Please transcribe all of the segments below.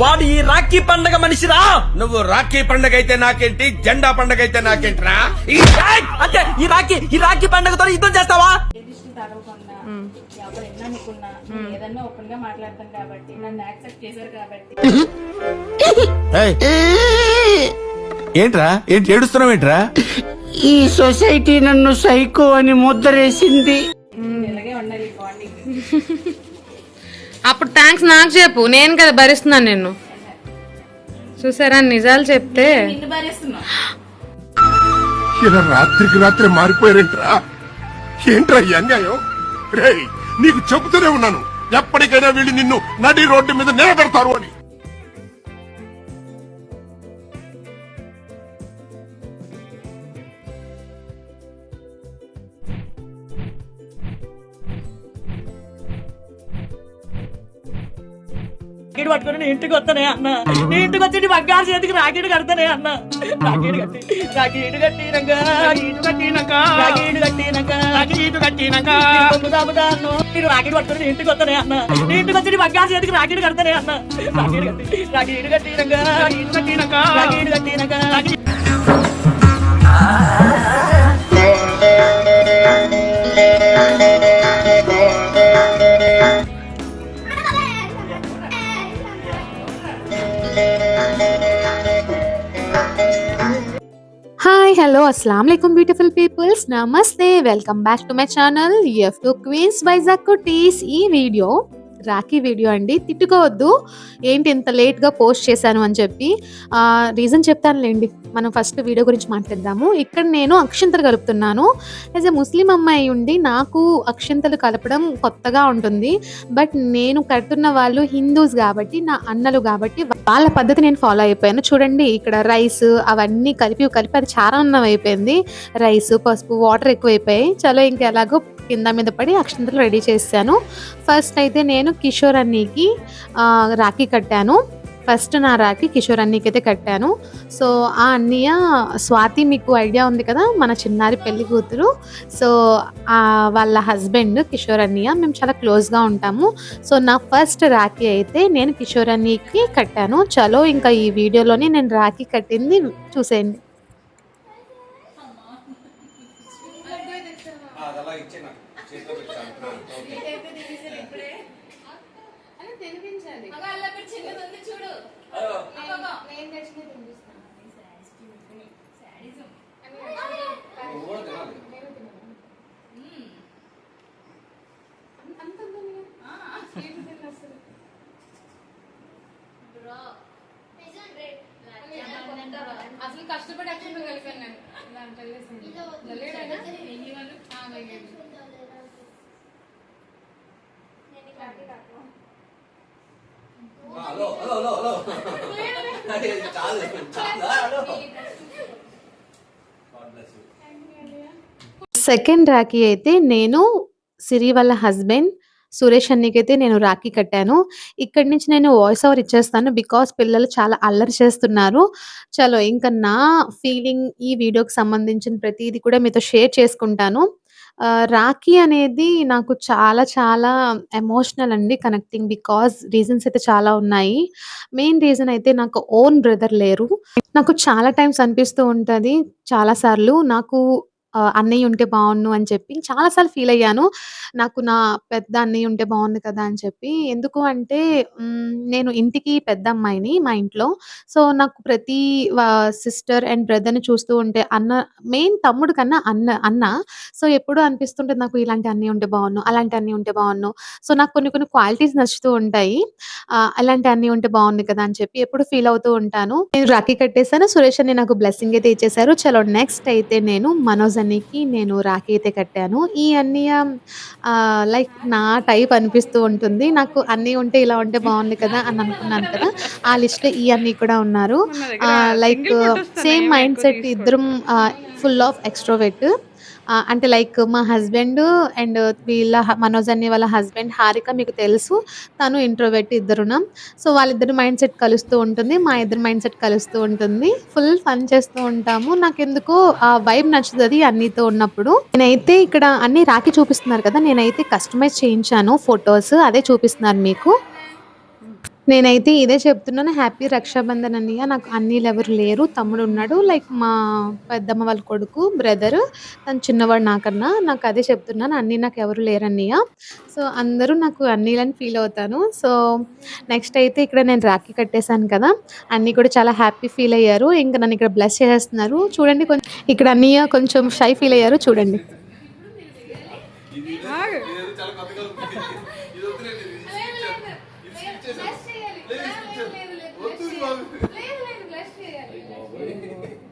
వాడు ఈ రాఖీ పండగ మనిషిరా? నువ్వు రాఖీ పండగ అయితే నాకేంటి? జెండా పండగ అయితే నాకేంట్రా! అంటే ఈ రాఖీ ఈ రాఖీ పండగతో యుద్ధం చేస్తావా? ఏ దృష్టి తగలకుండా ఎవరు ఎన్ని అనుకున్నా నేను ఏదన్నా ఓపెన్గా మాట్లాడతాను కాబట్టి నన్ను యాక్సెప్ట్ చేశారు కాబట్టి. ఏంట్రా? ఏంటి ఏడుస్తున్నావు ఏంట్రా? ఈ సొసైటీ నన్ను సైకో అని ముద్రేసింది ఇలాగే ఉండాలి బాండింగ్ అప్పుడు థ్యాంక్స్ నాకు చెప్పు. నేను కదా భరిస్తున్నాను నిన్ను. చూసారా? నిజాలు చెప్తే. నిన్ను భరిస్తున్నా. ఇలా రాత్రికి రాత్రి మారిపోయారేంట్రా? ఏంట్రా ఈ అన్యాయం? రేయ్ నీకు చెబుతూనే ఉన్నాను. ఎప్పటికైనా వీళ్ళు నిన్ను నడి రోడ్డు మీద నిలబెడతారు అని. రాకెట్ పట్టుకుని నీ ఇంటికి వస్తానే అన్న. నీ ఇంటికి వచ్చి బంగారు చేతికి రాకెట్ కడతానే అన్న. రాకెట్ కట్టి రాకెట్ కట్టినాక రాకెట్ కట్టినాక రాకెట్ కట్టినాక రాకెట్ కట్టినాక మీరు రాకెట్ పట్టుకుని నీ ఇంటికి వస్తానే అన్న. నీ ఇంటికి వచ్చి బంగారు చేతికి రాకెట్ కడతానే అన్న. రాకెట్ కట్టి రాకెట్ కట్టినాక రాకెట్ కట్టినాక రాకెట్ కట్టినాక రాకెట్ హలో అస్సలం వాలేకుమ్ బ్యూటిఫుల్ పీపుల్స్ నమస్తే welcome back to my channel F two Queens Vizag cuties ఈ వీడియో రాఖీ వీడియో అండి. తిట్టుకోవద్దు. ఏంటి ఇంత లేట్గా పోస్ట్ చేశాను అని చెప్పి రీజన్ చెప్తానులేండి. మనం ఫస్ట్ వీడియో గురించి మాట్లాడదాము. ఇక్కడ నేను అక్షంతలు కలుపుతున్నాను. యాజ్ ఎ ముస్లిం అమ్మాయి ఉండి నాకు అక్షంతలు కలపడం కొత్తగా ఉంటుంది. బట్ నేను కడుతున్న వాళ్ళు హిందూస్ కాబట్టి నా అన్నలు కాబట్టి వాళ్ళ పద్ధతి నేను ఫాలో అయిపోయాను. చూడండి ఇక్కడ రైస్ అవన్నీ కలిపి కలిపి అది చారాన్నం అయిపోయింది. రైస్ పసుపు వాటర్ ఎక్కువైపోయాయి. చలో ఇంకా ఎలాగో కింద మీద పడి అక్షంతలు రెడీ చేశాను. ఫస్ట్ అయితే నేను కిషోర్ అన్నీకి రాఖీ కట్టాను. ఫస్ట్ నా రాఖీ కిషోర్ అన్నీకి అయితే కట్టాను. సో ఆ అన్నయ్య స్వాతి మీకు ఐడియా ఉంది కదా మన చిన్నారి పెళ్ళి కూతురు. సో వాళ్ళ హస్బెండ్ కిషోర్ అన్నయ్య మేము చాలా క్లోజ్గా ఉంటాము. సో నా ఫస్ట్ రాఖీ అయితే నేను కిషోర్ అన్నీకి కట్టాను. చలో ఇంకా ఈ వీడియోలోనే నేను రాఖీ కట్టింది చూసేయండి. అసలు కష్టపడి కలిపాను నేను. Hello hello hello hello. చాలు. సెకండ్ రాఖీ అయితే నేను సిరి వాళ్ళ హస్బెండ్ సురేష్ అన్నికైతే నేను రాఖీ కట్టాను. ఇక్కడి నుంచి నేను వాయిస్ ఓవర్ ఇచ్చేస్తాను బికాస్ పిల్లలు చాలా అల్లరి చేస్తున్నారు. చలో ఇంకా నా ఫీలింగ్ ఈ వీడియోకి సంబంధించిన ప్రతిదీ కూడా మీతో షేర్ చేసుకుంటాను. రాఖీ అనేది నాకు చాలా చాలా ఎమోషనల్ అండి కనెక్టింగ్ బికాస్ రీజన్స్ అయితే చాలా ఉన్నాయి. మెయిన్ రీజన్ అయితే నాకు ఓన్ బ్రదర్ లేరు. నాకు చాలా టైమ్స్ అనిపిస్తూ ఉంటుంది చాలా సార్లు. నాకు అన్నయ్య ఉంటే బాగుండు అని చెప్పి చాలా సార్లు ఫీల్ అయ్యాను. నాకు నా పెద్ద అన్నయ్య ఉంటే బాగుంది కదా అని చెప్పి. ఎందుకు అంటే నేను ఇంటికి పెద్ద అమ్మాయిని మా ఇంట్లో. సో నాకు ప్రతి సిస్టర్ అండ్ బ్రదర్ని చూస్తూ ఉంటే అన్న మెయిన్ తమ్ముడు కన్నా అన్న అన్న. సో ఎప్పుడూ అనిపిస్తుంటే నాకు ఇలాంటి అన్నయ్య ఉంటే బాగుండు అలాంటి అన్నయ్య ఉంటే బాగుండు సో నాకు కొన్ని కొన్ని క్వాలిటీస్ నచ్చుతూ ఉంటాయి. అలాంటి అన్నయ్య ఉంటే బాగుంది కదా అని చెప్పి ఎప్పుడు ఫీల్ అవుతూ ఉంటాను. నేను రాఖీ కట్టేసాను సురేష్ అని నాకు బ్లెస్సింగ్ అయితే ఇచ్చేసారు చలో నెక్స్ట్ అయితే నేను మనోజ్ అన్నయ్యకి నేను రాఖీ అయితే కట్టాను. ఈ అన్నయ్య లైక్ నా టైప్ అనిపిస్తూ ఉంటుంది. నాకు అన్నయ్య ఉంటే ఇలా ఉంటే బాగుంది కదా అని అనుకున్నాను కదా. ఆ లిస్ట్లో ఈ అన్నయ్య కూడా ఉన్నారు. లైక్ సేమ్ మైండ్ సెట్ ఇద్దరం ఫుల్ ఆఫ్ ఎక్స్ట్రోవెట్ ఆ, అంటే లైక్ మా హస్బెండ్ అండ్ వీళ్ళ హ- మనోజ్ అనే వాళ్ళ హస్బెండ్ హారిక మీకు తెలుసు. తను ఇంట్రోవెట్ ఇద్దరునం. సో వాళ్ళిద్దరు మైండ్ సెట్ కలుస్తూ ఉంటుంది. మా ఇద్దరు మైండ్ సెట్ కలుస్తూ ఉంటుంది. ఫుల్ ఫన్ చేస్తూ ఉంటాము. నాకెందుకో ఆ వైబ్ నచ్చుతుంది అన్నితో ఉన్నప్పుడు. నేనైతే ఇక్కడ అన్ని రాఖీ చూపిస్తున్నారు కదా నేనైతే కస్టమైజ్ చేయించాను ఫొటోస్. అదే చూపిస్తున్నారు మీకు. నేనైతే ఇదే చెప్తున్నాను హ్యాపీ రక్షాబంధన్ అన్నయ్య నాకు అన్నీలు ఎవరు లేరు. తమ్ముడు ఉన్నాడు లైక్ మా పెద్దమ్మ వాళ్ళ కొడుకు బ్రదర్ తను చిన్నవాడు నాకన్నా. నాకు అదే చెప్తున్నాను అన్నీ నాకు ఎవరు లేరు అన్నయ్య సో అందరూ నాకు అన్నీలని ఫీల్ అవుతాను. సో నెక్స్ట్ అయితే ఇక్కడ నేను రాఖీ కట్టేశాను కదా అన్నీ కూడా చాలా హ్యాపీ ఫీల్ అయ్యారు. ఇంకా నన్ను ఇక్కడ బ్లెస్ చేసేస్తున్నారు. చూడండి కొంచెం ఇక్కడ అన్నయ్య కొంచెం షై ఫీల్ అయ్యారు చూడండి.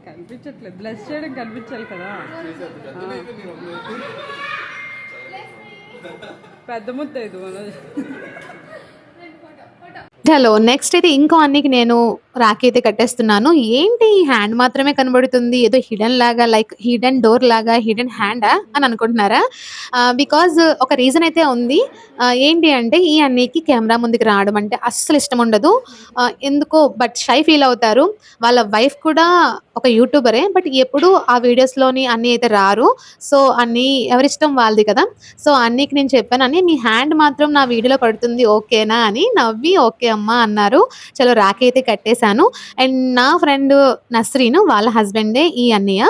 కనిపించట్లేదు. బ్లెస్ చేయడం కనిపించాలి కదా. పెద్ద ముద్ద ఇది మనోజ్ హలో నెక్స్ట్ అయితే ఇంకో అన్నికి నేను రాఖీ అయితే కట్టేస్తున్నాను. ఏంటి హ్యాండ్ మాత్రమే కనబడుతుంది? ఏదో హిడెన్ లాగా లైక్ హిడెన్ డోర్ లాగా హిడెన్ హ్యాండా అని అనుకుంటున్నారా? బికాజ్ ఒక రీజన్ అయితే ఉంది. ఏంటి అంటే ఈ అన్నయ్యకి కెమెరా ముందుకు రావడం అంటే అస్సలు ఇష్టం ఉండదు. ఎందుకో బట్ షై ఫీల్ అవుతారు. వాళ్ళ వైఫ్ కూడా ఒక యూట్యూబరే బట్ ఎప్పుడు ఆ వీడియోస్లోని అన్నీ అయితే రారు. సో అన్నీ ఎవరిష్టం వాళ్ళది కదా. సో అన్నీకి నేను చెప్పాను అని మీ హ్యాండ్ మాత్రం నా వీడియోలో పడుతుంది ఓకేనా? అని నవ్వి ఓకే అమ్మా అన్నారు. చలో రాఖీ అయితే కట్టేసి చేశాను. అండ్ నా ఫ్రెండ్ నస్రీను వాళ్ళ హస్బెండే ఈ అన్నయ్య.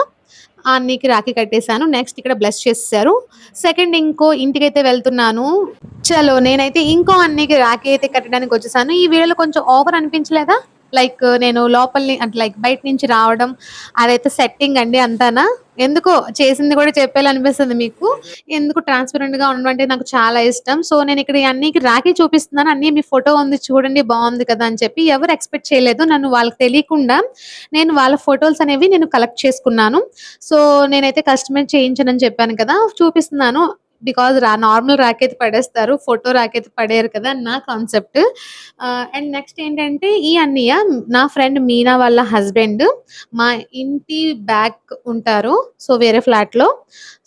ఆ అన్నయ్యకి రాఖీ కట్టేశాను. నెక్స్ట్ ఇక్కడ బ్లెస్ చేసేసారు సెకండ్ ఇంకో ఇంటికైతే వెళ్తున్నాను. చలో నేనైతే ఇంకో అన్నయ్యకి రాఖీ అయితే కట్టడానికి వచ్చేసాను. ఈ వీడియోలో కొంచెం ఓవర్ అనిపించలేదా? లైక్ నేను లోపల అంటే లైక్ బయట నుంచి రావడం అదైతే సెట్టింగ్ అండి అంతానా? ఎందుకో చేసింది కూడా చెప్పాలనిపిస్తుంది మీకు. ఎందుకు ట్రాన్స్పరెంట్గా ఉండడం అంటే నాకు చాలా ఇష్టం. సో నేను ఇక్కడ అన్ని రాఖీ చూపిస్తున్నాను. అన్ని మీ ఫోటో ఉంది చూడండి బాగుంది కదా అని చెప్పి ఎవరు ఎక్స్పెక్ట్ చేయలేదు. నన్ను వాళ్ళకి తెలియకుండా నేను వాళ్ళ ఫొటోస్ అనేవి నేను కలెక్ట్ చేసుకున్నాను. సో నేనైతే కస్టమైజ్ చేయించనని చెప్పాను కదా. చూపిస్తున్నాను. బికాజ్ రా నార్మల్ అయితే పడేస్తారు ఫోటో రాకైతే పడేయరు కదా నా కాన్సెప్ట్ అండ్ నెక్స్ట్ ఏంటంటే ఈ అన్నయ్య నా ఫ్రెండ్ మీనా వాళ్ళ హస్బెండ్ మా ఇంటి బ్యాక్ ఉంటారు సో వేరే ఫ్లాట్లో.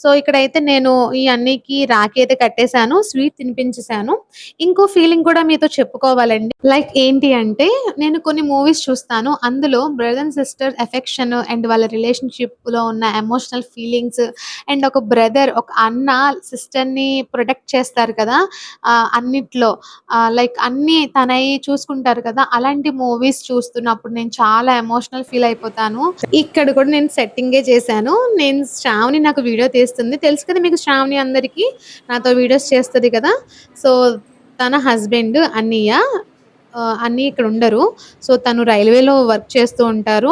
సో ఇక్కడైతే నేను ఈ అన్నికి రాఖీ అయితే కట్టేశాను స్వీట్ తినిపించేశాను. ఇంకో ఫీలింగ్ కూడా మీతో చెప్పుకోవాలండి. లైక్ ఏంటి అంటే నేను కొన్ని మూవీస్ చూస్తాను అందులో brother and sister affection and వాళ్ళ రిలేషన్షిప్లో ఉన్న ఎమోషనల్ ఫీలింగ్స్ అండ్ ఒక బ్రదర్ ఒక అన్న సిస్టర్ సిస్టర్ని ప్రొటెక్ట్ చేస్తారు కదా అన్నిట్లో. లైక్ అన్నీ తనయి చూసుకుంటారు కదా అలాంటి మూవీస్ చూస్తున్నప్పుడు నేను చాలా ఎమోషనల్ ఫీల్ అయిపోతాను. ఇక్కడ కూడా నేను సెట్టింగే చేశాను. నేను శ్రావణి నాకు వీడియో తీస్తుంది. తెలుసు కదా మీకు శ్రావణి అందరికీ? నాతో వీడియోస్ చేస్తుంది కదా. సో తన హస్బెండ్ అన్నయ్య అన్నీ ఇక్కడ ఉండరు. సో తను రైల్వేలో వర్క్ చేస్తూ ఉంటారు.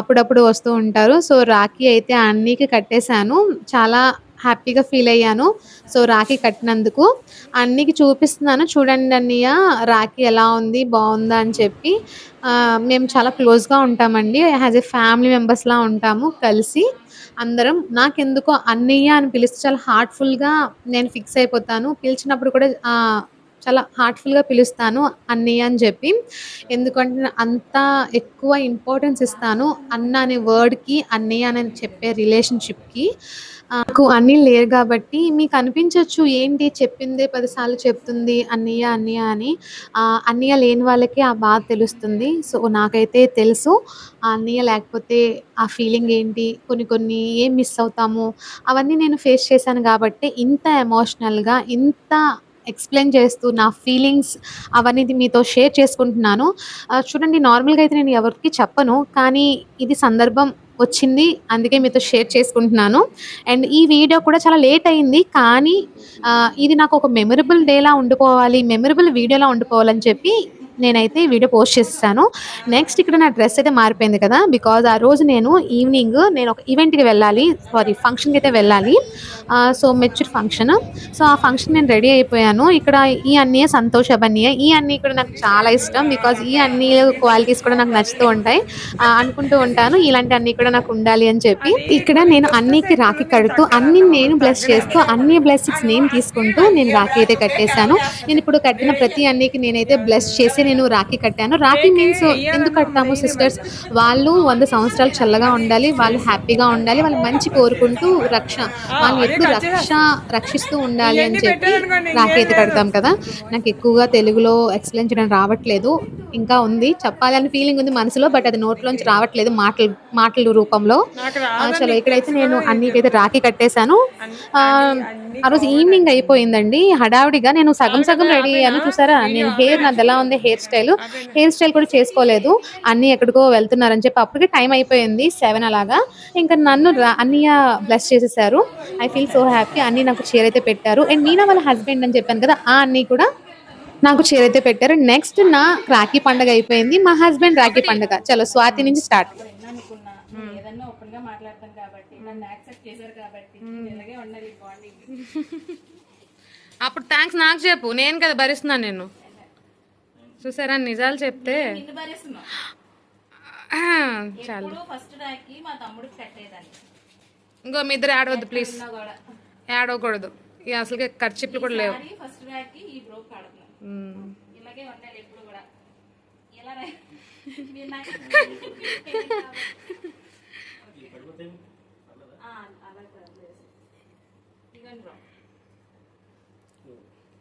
అప్పుడప్పుడు వస్తూ ఉంటారు. సో రాఖీ అయితే అన్నీకి కట్టేశాను. చాలా హ్యాపీగా ఫీల్ అయ్యాను. సో రాఖీ కట్టినందుకు. అన్నికి చూపిస్తున్నాను. చూడండి అన్నయ్య రాఖీ ఎలా ఉంది? బాగుందా? అని చెప్పి. మేము చాలా క్లోజ్గా ఉంటామండి. యాజ్ ఎ ఫ్యామిలీ మెంబర్స్లా ఉంటాము కలిసి. అందరం నాకెందుకో అన్నయ్య అని పిలిస్తే చాలా హార్ట్ఫుల్గా నేను ఫిక్స్ అయిపోతాను. పిలిచినప్పుడు కూడా చాలా హార్ట్ఫుల్గా పిలుస్తాను అన్నయ్య అని చెప్పి. ఎందుకంటే అంత ఎక్కువ ఇంపార్టెన్స్ ఇస్తాను అన్న అనే వర్డ్కి అన్నయ్య అని చెప్పే రిలేషన్షిప్కి. నాకు అన్నీ లేరు కాబట్టి మీకు అనిపించవచ్చు ఏంటి చెప్పిందే పదిసార్లు చెప్తుంది అన్నయ్య అన్నయ్య అని. అన్నయ్య లేని వాళ్ళకి ఆ బాధ తెలుస్తుంది. సో నాకైతే తెలుసు. ఆ అన్నయ్య లేకపోతే ఆ ఫీలింగ్ ఏంటి కొన్ని కొన్ని ఏం మిస్ అవుతాము అవన్నీ నేను ఫేస్ చేశాను కాబట్టి ఇంత ఎమోషనల్గా ఇంత ఎక్స్ప్లెయిన్ చేస్తూ నా ఫీలింగ్స్ అవన్నీ మీతో షేర్ చేసుకుంటున్నాను. చూడండి నార్మల్గా అయితే నేను ఎవరికి చెప్పను కానీ ఇది సందర్భం వచ్చింది. అందుకే మీతో షేర్ చేసుకుంటున్నాను. అండ్ ఈ వీడియో కూడా చాలా లేట్ అయింది. కానీ ఇది నాకు ఒక మెమరబుల్ డేలా ఉండిపోవాలి మెమరబుల్ వీడియోలా ఉండిపోవాలని చెప్పి నేనైతే ఈ వీడియో పోస్ట్ చేస్తాను నెక్స్ట్ ఇక్కడ నా డ్రెస్ అయితే మారిపోయింది కదా బికాజ్ ఆ రోజు నేను ఈవినింగ్ నేను ఒక ఈవెంట్కి వెళ్ళాలి సారీ ఫంక్షన్కి అయితే వెళ్ళాలి. సో మెచ్యూర్ ఫంక్షన్ సో ఆ ఫంక్షన్ నేను రెడీ అయిపోయాను. ఇక్కడ ఈ అన్నయ్య సంతోష్ అబన్నయ్య ఈ అన్నీ కూడా నాకు చాలా ఇష్టం బికాజ్ ఈ అన్ని క్వాలిటీస్ కూడా నాకు నచ్చుతూ ఉంటాయి. అనుకుంటూ ఉంటాను ఇలాంటి అన్ని కూడా నాకు ఉండాలి అని చెప్పి. ఇక్కడ నేను అన్నికి రాఖీ కడుతూ అన్ని నేను బ్లెస్ చేస్తూ అన్ని బ్లెస్సింగ్స్ నేను తీసుకుంటూ నేను రాఖీ అయితే కట్టేశాను. నేను ఇప్పుడు కట్టిన ప్రతి అన్నికి నేనైతే బ్లెస్ చేసి నేను రాఖీ కట్టాను. రాఖీ మీన్స్ ఎందుకు కట్టాము సిస్టర్స్ వాళ్ళు వంద సంవత్సరాలు చల్లగా ఉండాలి వాళ్ళు హ్యాపీగా ఉండాలి వాళ్ళు మంచి కోరుకుంటూ రక్ష వాళ్ళు ఎప్పుడు రక్ష రక్షిస్తూ ఉండాలి అని చెప్పి రాఖీ అయితే కడతాం కదా. నాకు ఎక్కువగా తెలుగులో ఎక్స్ప్లెయిన్ చేయడం రావట్లేదు. ఇంకా ఉంది. చెప్పాలని ఫీలింగ్ ఉంది మనసులో బట్ అది నోట్లోంచి రావట్లేదు మాటలు మాటల రూపంలో. చలో ఇక్కడైతే నేను అన్నికైతే రాఖీ కట్టేశాను. ఆ, ఆ రోజు ఈవినింగ్ అయిపోయిందండి. హడావిడిగా నేను సగం సగం రెడీ అయ్యాను చూసారా? నేను హెయిర్ నాది ఎలా ఉంది? Hair hairstyle. హెయిర్ స్టైల్ కూడా చేసుకోలేదు. అన్నీ ఎక్కడికో వెళ్తున్నారని చెప్పి అప్పటికి టైం అయిపోయింది సెవెన్ అలాగా. ఇంకా నన్ను రా- అన్నయ్య బ్లెస్ చేసేసారు. I feel so happy. అన్నీ నాకు చీర అయితే పెట్టారు. అండ్ మీనా వాళ్ళ హస్బెండ్ అని చెప్పాను కదా ఆ అన్నీ కూడా నాకు చీర అయితే పెట్టారు. నెక్స్ట్ నా రాఖీ పండగ అయిపోయింది. మా హస్బెండ్ రాఖీ పండగ. చలో స్వాతి నుంచి స్టార్ట్. ఏదన్నా ఓపెన్గా మాట్లాడతాను కాబట్టి నన్ను యాక్సెప్ట్ చేశారు కాబట్టి ఇలాగే ఉండాలి బాండింగ్ అప్పుడు థ్యాంక్స్ నాకు చెప్పు. నేను కదా భరిస్తున్నాను నేను చూసారా? నిజాలు చెప్తే. చాలు. ఇంకో మీ ఇద్దరు ఆడవద్దు ప్లీజ్ ఆడవకూడదు ఇక అసలు ఖర్చులు కూడా లేవు.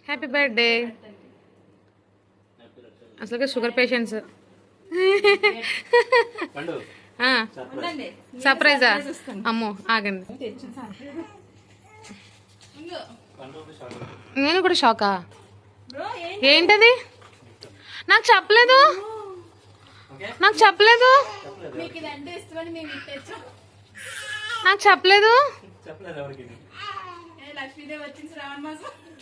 హ్యాపీ బర్త్డే అసలుగా షుగర్ పేషెంట్స్. సర్ప్రైజా అమ్మో ఆగండి. నేను కూడా షాకా? ఏంటది? నాకు చెప్పలేదు. నాకు చెప్పలేదు. నాకు చెప్పలేదు.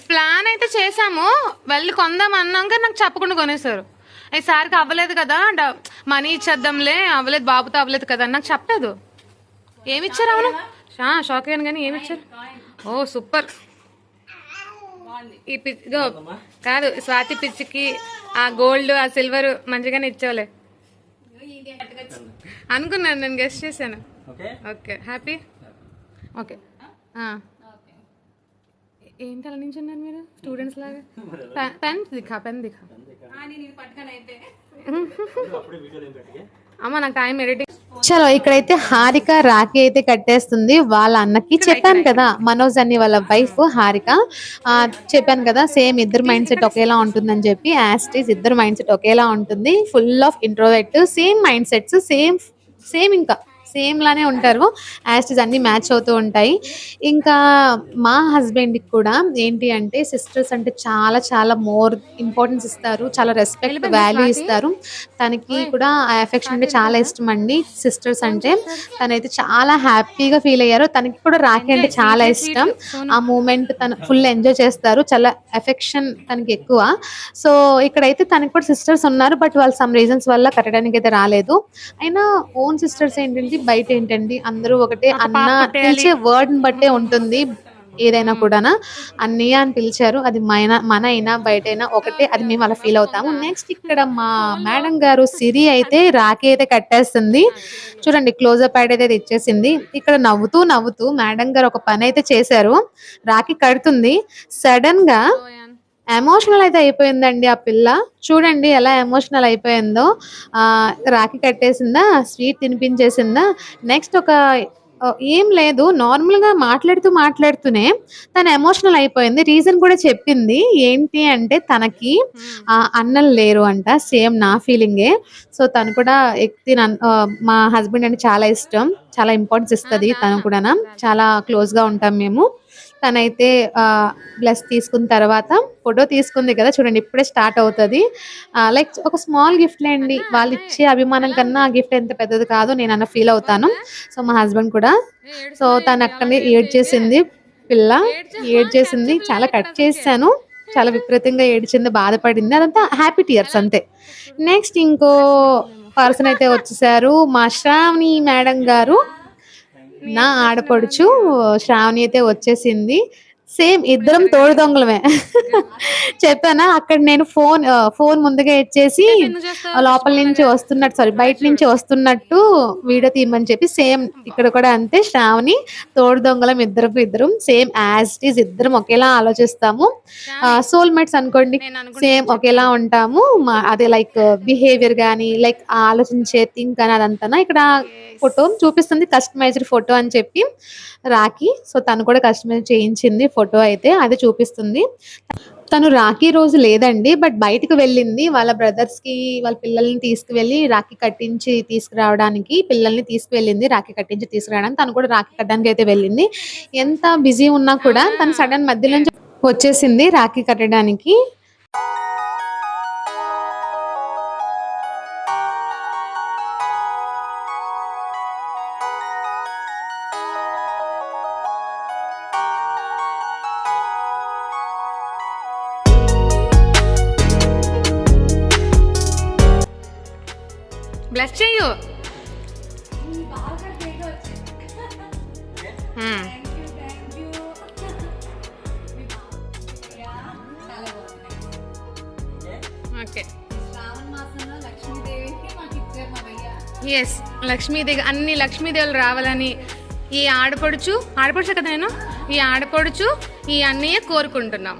ప్లాన్ అయితే చేసాము వెళ్ళి కొందాం అన్నాక నాకు చెప్పకుండా కొనేసారు ఈసారికి అవ్వలేదు కదా మనీ ఇచ్చేద్దాంలే అవ్వలేదు బాబుతో అవ్వలేదు కదా నాకు చెప్పలేదు. ఏమి ఇచ్చారు అవును? షాక్ అయ్యాను కానీ ఏమి ఇచ్చారు? Oh super. ఈ పిచ్చి కాదు స్వాతి పిచ్చికి ఆ గోల్డ్ ఆ సిల్వర్ మంచిగానే ఇచ్చేవాలే అనుకున్నాను నేను గెస్ట్ చేశాను. ఓకే. హ్యాపీ? ఓకే. ఏంటి అలా నించున్నారు మీరు? స్టూడెంట్స్ లాగా? పెన్ దిఖా పెన్ దిఖా. ఆ, నేను ఇది పట్టుకొని అయితే. అమ్మ నాకు టైం ఎడిటింగ్ చలో ఇక్కడైతే హారిక రాఖీ అయితే కట్టేస్తుంది వాళ్ళ అన్నకి. చెప్పాను కదా మనోజ్ అని వాళ్ళ వైఫ్ హారిక. ఆ, చెప్పాను కదా సేమ్ ఇద్దరు మైండ్ సెట్ ఒకేలా ఉంటుందని చెప్పి యాస్టీస్ ఇద్దరు మైండ్ సెట్ ఒకేలా ఉంటుంది. Full of introvert same mindsets same same ఇంకా. సేమ్ లానే ఉంటారు. యాస్టీస్ అన్ని మ్యాచ్ అవుతూ ఉంటాయి. ఇంకా మా హస్బెండ్కి కూడా ఏంటి అంటే సిస్టర్స్ అంటే చాలా చాలా మోర్ ఇంపార్టెన్స్ ఇస్తారు. చాలా రెస్పెక్ట్ వాల్యూ ఇస్తారు. తనకి కూడా ఆ ఎఫెక్షన్ అంటే చాలా ఇష్టం అండి సిస్టర్స్ అంటే. తనైతే చాలా హ్యాపీగా ఫీల్ అయ్యారు. తనకి కూడా రాఖీ అంటే చాలా ఇష్టం. ఆ మూమెంట్ తను ఫుల్ ఎంజాయ్ చేస్తారు. చాలా ఎఫెక్షన్ తనకి ఎక్కువ. సో ఇక్కడైతే తనకి కూడా సిస్టర్స్ ఉన్నారు. బట్ వాళ్ళు సమ్ రీజన్స్ వల్ల కట్టడానికి అయితే రాలేదు. అయినా ఓన్ సిస్టర్స్ ఏంటంటే బయట ఏంటండి? అందరూ ఒకటే అన్న పిలిచే వర్డ్ బట్టే ఉంటుంది ఏదైనా కూడా అన్నయ్య అని పిలిచారు అది మన మన అయినా బయట అయినా ఒకటే అది మేము అలా ఫీల్ అవుతాము. నెక్స్ట్ ఇక్కడ మా మేడం గారు సిరి అయితే రాఖీ అయితే కట్టేస్తుంది చూడండి క్లోజప్ యాడ్ అయితే ఇచ్చేసింది ఇక్కడ నవ్వుతూ నవ్వుతూ మేడం గారు ఒక పని అయితే చేశారు. రాఖీ కడుతుంది. సడన్గా ఎమోషనల్ అయితే అయిపోయిందండి ఆ పిల్ల. చూడండి ఎలా ఎమోషనల్ అయిపోయిందో. రాఖీ కట్టేసిందా? స్వీట్ తినిపించేసిందా? నెక్స్ట్ ఒక ఏం లేదు. నార్మల్గా మాట్లాడుతూ మాట్లాడుతూనే తను ఎమోషనల్ అయిపోయింది. రీజన్ కూడా చెప్పింది. ఏంటి అంటే తనకి ఆ అన్నలు లేరు అంట. సేమ్ నా ఫీలింగే సో తను కూడా ఎక్తి మా హస్బెండ్ అంటే చాలా ఇష్టం. చాలా ఇంపార్టెన్స్ ఇస్తుంది తను కూడా చాలా క్లోజ్గా ఉంటాం మేము. తనైతే బ్లెస్ తీసుకున్న తర్వాత ఫోటో తీసుకుంది కదా చూడండి ఇప్పుడే స్టార్ట్ అవుతుంది. లైక్ ఒక స్మాల్ గిఫ్ట్ లేండి వాళ్ళు ఇచ్చే అభిమానం కన్నా ఆ గిఫ్ట్ ఎంత పెద్దది కాదు నేను అన్న ఫీల్ అవుతాను. సో మా హస్బెండ్ కూడా. సో తను అక్కడనే ఏడ్ చేసింది పిల్ల. ఏడ్ చేసింది. చాలా కట్ చేశాను. చాలా విపరీతంగా ఏడ్చింది బాధపడింది. అదంతా హ్యాపీ టీయర్స్ అంతే. నెక్స్ట్ ఇంకో పర్సన్ అయితే వచ్చేసారు మా శ్రావణి మేడం గారు. నా ఆడపడుచు శ్రావణి అయితే వచ్చేసింది. సేమ్ ఇద్దరం తోడు దొంగలమే. చెప్పానా? అక్కడ నేను ఫోన్ ఫోన్ ముందుగా ఇచ్చేసి లోపల నుంచి వస్తున్నట్టు సారీ బయట నుంచి వస్తున్నట్టు వీడియో తీయమని చెప్పి సేమ్ ఇక్కడ కూడా అంతే శ్రావణి తోడు దొంగలం ఇద్దరు ఇద్దరం సేమ్ యాజ్ ఇట్ ఈస్ ఇద్దరం ఒకేలా ఆలోచిస్తాము. సోల్మేట్స్ అనుకోండి సేమ్ ఒకేలా ఉంటాము. అదే లైక్ బిహేవియర్ కానీ లైక్ ఆలోచించే థింక్ కానీ అదంతా ఇక్కడ ఫోటో చూపిస్తుంది కస్టమైజ్డ్ ఫోటో అని చెప్పి రాఖీ. సో తను కూడా కస్టమైజ్ చేయించింది ఫోటో ఫోటో అయితే అది చూపిస్తుంది. తను రాఖీ రోజు లేదండి బట్ బయటకు వెళ్ళింది. వాళ్ళ బ్రదర్స్కి వాళ్ళ పిల్లల్ని తీసుకువెళ్ళి రాఖీ కట్టించి తీసుకురావడానికి పిల్లల్ని తీసుకువెళ్ళింది రాఖీ కట్టించి తీసుకురావడానికి. తను కూడా రాఖీ కట్టడానికి అయితే వెళ్ళింది. ఎంత బిజీ ఉన్నా కూడా తను సడన్ మధ్యలో నుంచి వచ్చేసింది రాఖీ కట్టడానికి. ఎస్ లక్ష్మీదేవి అన్ని లక్ష్మీదేవులు రావాలని ఈ ఆడపడుచు ఆడపడుచు కదా నేను? ఈ ఆడపడుచు ఈ అన్నయ్య కోరుకుంటున్నాం.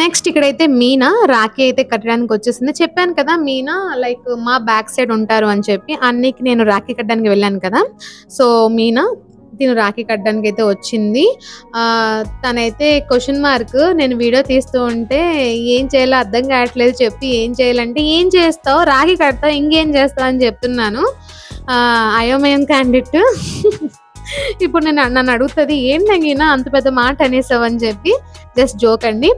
నెక్స్ట్ ఇక్కడైతే మీనా రాఖీ అయితే కట్టడానికి వచ్చేసింది. చెప్పాను కదా మీనా లైక్ మా బ్యాక్ సైడ్ ఉంటారు అని చెప్పి అన్నికి నేను రాఖీ కట్టడానికి వెళ్ళాను కదా. సో మీనా తిను రాఖీ కట్టడానికి అయితే వచ్చింది తనైతే క్వశ్చన్ మార్క్ నేను వీడియో తీస్తూ ఉంటే ఏం చేయాలో అర్థం కావట్లేదు చెప్పి ఏం చేయాలంటే ఏం చేస్తావు? రాఖీ కడతావు ఇంకేం చేస్తావు? అని చెప్తున్నాను. అయోమయం క్యాండిడేట్ ఇప్పుడు నేను నన్ను అడుగుతుంది ఏం తగిన అంత పెద్ద మాట అనేసావు అని చెప్పి జస్ట్ జోక్ అండి.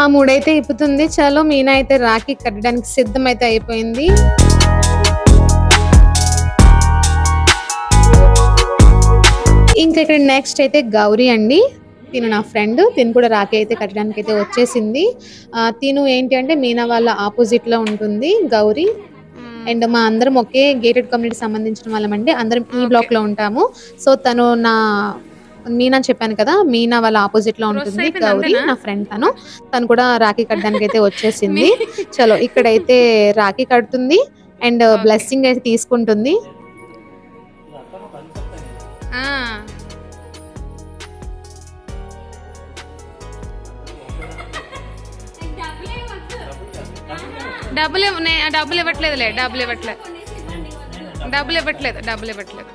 ఆ మూడైతే ఇప్పుతుంది. చలో మీనా అయితే రాఖీ కట్టడానికి సిద్ధం అయితే అయిపోయింది. ఇంకా ఇక్కడ నెక్స్ట్ అయితే గౌరీ అండి. తిను నా ఫ్రెండ్ తిను కూడా రాఖీ అయితే కట్టడానికి అయితే వచ్చేసింది తిను ఏంటి అంటే మీనా వాళ్ళ ఆపోజిట్లో ఉంటుంది గౌరీ. అండ్ మా అందరం ఒకే గేటెడ్ కమ్యూనిటీ సంబంధించిన వాళ్ళమండి అందరం ఈ బ్లాక్లో ఉంటాము. సో తను నా మీనా చెప్పాను కదా మీనా వాళ్ళ ఆపోజిట్లో ఉంటుంది గౌరీ? నా ఫ్రెండ్ తను. తను కూడా రాఖీ కట్టడానికి అయితే వచ్చేసింది చలో ఇక్కడైతే రాఖీ కడుతుంది. అండ్. బ్లెస్సింగ్ అయితే తీసుకుంటుంది. డబ్బులు డబ్బులు ఇవ్వట్లేదులే డబ్బులు ఇవ్వట్లేదు డబ్బులు ఇవ్వట్లేదు డబ్బులు ఇవ్వట్లేదు.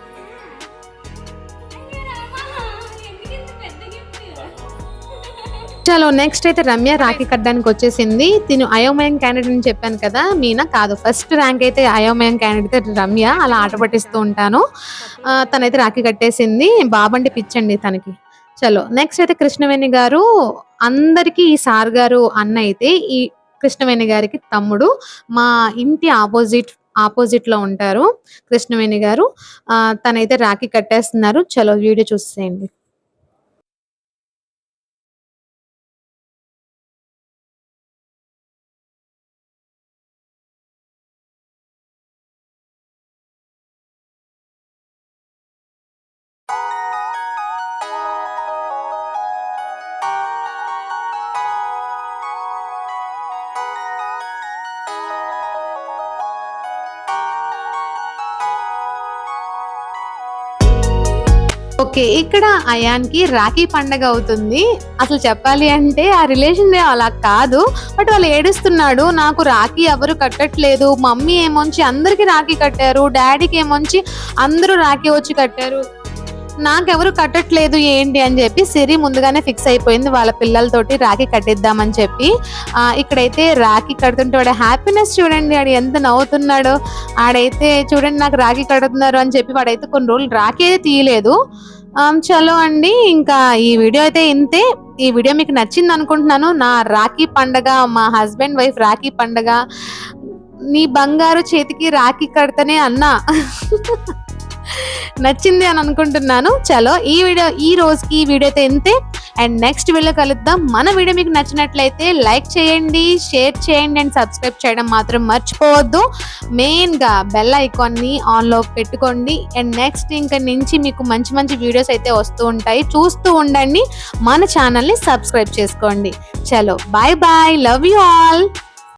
చలో నెక్స్ట్ అయితే రమ్య రాఖీ కట్టడానికి వచ్చేసింది. తిను అయోమయం క్యాండిడేట్ అని చెప్పాను కదా మీనా? కాదు ఫస్ట్ ర్యాంక్ అయితే అయోమయం క్యాండిడేట్ రమ్య అలా ఆట పట్టిస్తూ ఉంటాను. తనైతే రాఖీ కట్టేసింది. బాబండి పిచ్చండి తనకి. చలో నెక్స్ట్ అయితే కృష్ణవేణి గారు అందరికీ ఈ సార్ గారు అన్న అయితే ఈ కృష్ణవేణి గారికి తమ్ముడు. మా ఇంటి ఆపోజిట్ ఆపోజిట్లో ఉంటారు కృష్ణవేణి గారు. ఆ, తనైతే రాఖీ కట్టేస్తున్నారు. చలో వీడియో చూసేయండి. ఓకే ఇక్కడ అయాన్కి రాఖీ పండగ అవుతుంది. అసలు చెప్పాలి అంటే ఆ రిలేషన్ అలా కాదు. బట్ వాళ్ళు ఏడుస్తున్నాడు నాకు రాఖీ ఎవరు కట్టట్లేదు. మమ్మీ ఏమొంచి అందరికి రాఖీ కట్టారు. డాడీకి ఏమొంచి అందరూ రాఖీ వచ్చి కట్టారు. నాకెవరు కట్టట్లేదు ఏంటి అని చెప్పి సిరి ముందుగానే ఫిక్స్ అయిపోయింది. వాళ్ళ పిల్లలతోటి రాఖీ కట్టిద్దామని చెప్పి ఇక్కడైతే రాఖీ కడుతుంటే వాడు హ్యాపీనెస్ చూడండి వాడు ఎంత నవ్వుతున్నాడో. ఆడైతే చూడండి నాకు రాఖీ కడుతున్నారు అని చెప్పి వాడైతే కొన్ని రోజులు రాఖీ అయితే తీయలేదు. చలో అండి ఇంకా ఈ వీడియో అయితే ఇంతే. ఈ వీడియో మీకు నచ్చింది అనుకుంటున్నాను. నా రాఖీ పండగ మా హస్బెండ్ వైఫ్ రాఖీ పండగ నీ బంగారు చేతికి రాఖీ కడతనే అన్నా. నచ్చింది అని అనుకుంటున్నాను. చలో ఈ వీడియో ఈ రోజుకి ఈ వీడియో అయితే ఇంతే. అండ్ నెక్స్ట్ వీడియో కలుద్దాం. మన వీడియో మీకు నచ్చినట్లయితే లైక్ చేయండి షేర్ చేయండి అండ్ సబ్స్క్రైబ్ చేయడం మాత్రం మర్చిపోవద్దు. మెయిన్గా బెల్ ఐకాన్ని ఆన్లో పెట్టుకోండి. అండ్ నెక్స్ట్ ఇంకా నుంచి మీకు మంచి మంచి వీడియోస్ అయితే వస్తూ ఉంటాయి. చూస్తూ ఉండండి. మన ఛానల్ని సబ్స్క్రైబ్ చేసుకోండి. చలో bye bye. Love you all.